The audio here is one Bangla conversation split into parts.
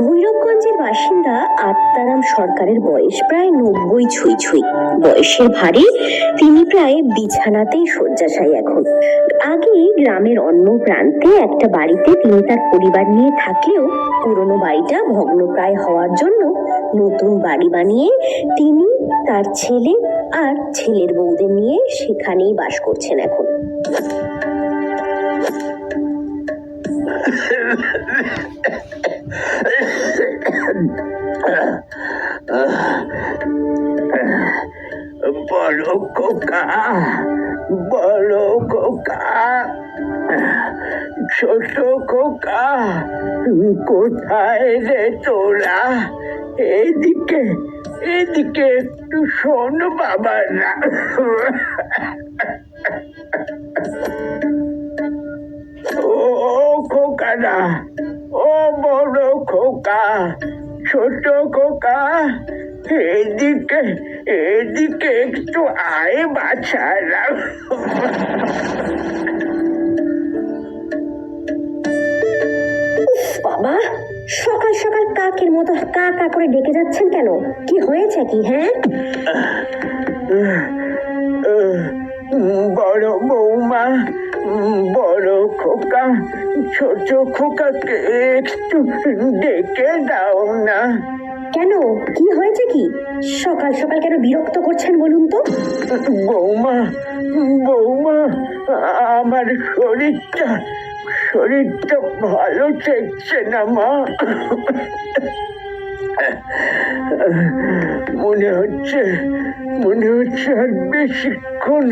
ভৈরবগঞ্জের বাসিন্দা আত্মারাম সরকারের বয়স প্রায় নব্বই ছুঁই ছুঁই। বয়সের ভারে তিনি প্রায় বিছানাতেই শয্যাশায়ী এখন। আগে গ্রামের অন্য প্রান্তে একটা বাড়িতে তিনি তার পরিবার নিয়ে থাকলেও পুরনো বাড়িটা ভগ্নপ্রায় হওয়ার জন্য নতুন বাড়ি বানিয়ে তিনি তার ছেলে আর ছেলের বউদের নিয়ে সেখানেই বাস করছেন এখন। বড় খোকা বড় খোকা, ছোট খোকা, কোথায় রে তোরা? এদিকে এদিকে একটু শোন বাবা না ও খোকা না ও বড় খোকা, ছোট খোকা এদিকে এদিকে একটু আয় বাছারা বাবা সকাল সকাল কাকের মতো কা কা করে ডেকে যাচ্ছেন কেন? কি হয়েছে কি হ্যাঁ? বড় বৌমা বড় খোকা ছোট খোকাকে একটু ডেকে দাও না। কেন? কি হয়েছে কি? সকাল সকাল কেন বিরক্ত করছেন বলুন তো? বৌমা বৌমা, আমার শরীরটা শরীরটা ভালো থাকছে না মা। মনে হচ্ছে মনে হচ্ছে আর বেশিক্ষণ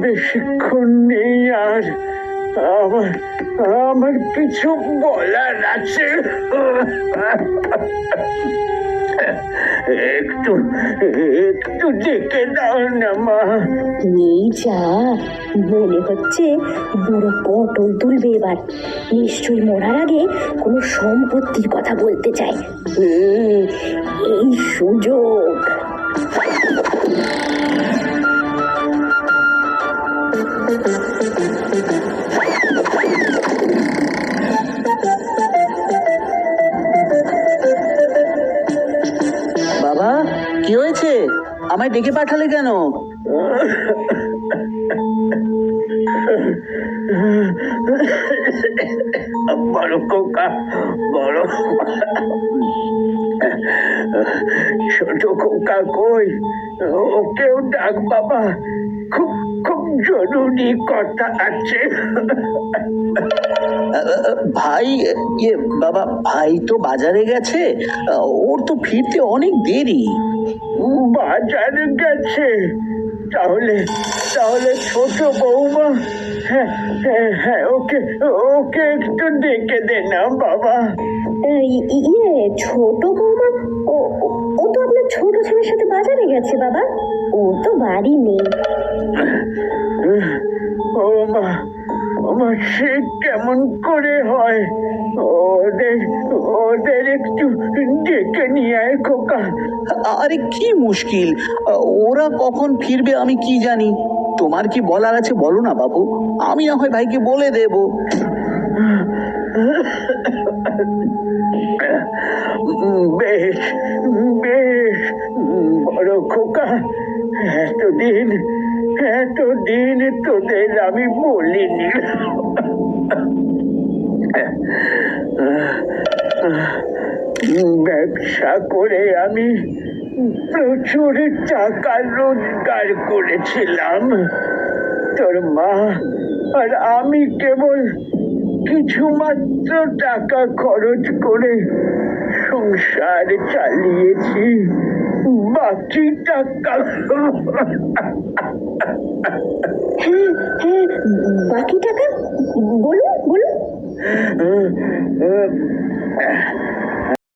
বেশিক্ষণ নেই আর। আমার আমার কিছু বলার আছে। একটু একটু দেখে দাও না, মা। এই যা, মনে হচ্ছে বুড়ো পটল তুলবে এবার। নিশ্চয়ই মরার আগে কোনো সম্পত্তির কথা বলতে চায় এই সুযোগ। বাবা, কি হয়েছে? আমায় ডেকে পাঠালে কেন? বড় খোকা, বড় ছোট খোকা কই? ওকেও ডাক বাবা, খুব জরুরি কথা আছে। ভাই ইয়ে বাবা ভাই তো বাজারে গেছে। ওর তো ফিরতে অনেক দেরি। বাজারে গেছে। তাহলে তাহলে ছোট বৌমা হ্যাঁ হ্যাঁ হ্যাঁ ওকে ওকে একটু ডেকে দে না বাবা। ইয়ে ছোট বৌমা? সাথে বাজারে গেছে বাবা। ও তো বাড়ি নেই। ও মা ও মা সে কেমন করে হয়? ওদের ওদের একটু ডেকে নিয়ে আয় খোকা। আরে কি মুশকিল। ওরা কখন ফিরবে আমি কি জানি? তোমার কি বলার আছে বলো না বাবু। আমি না হয় ভাইকে বলে দেবো। বেশ বেশ। খোকা, এতদিন এতদিন তোদের আমি বলিনি। ব্যবসা করে আমি প্রচুর টাকা রোজগার করেছিলাম। তোর মা আর আমি কেবল কিছু মাত্র টাকা খরচ করে সংসার চালিয়েছি। বাকি টাকা হ্যাঁ হ্যাঁ। বাকি টাকা বলুন বলুন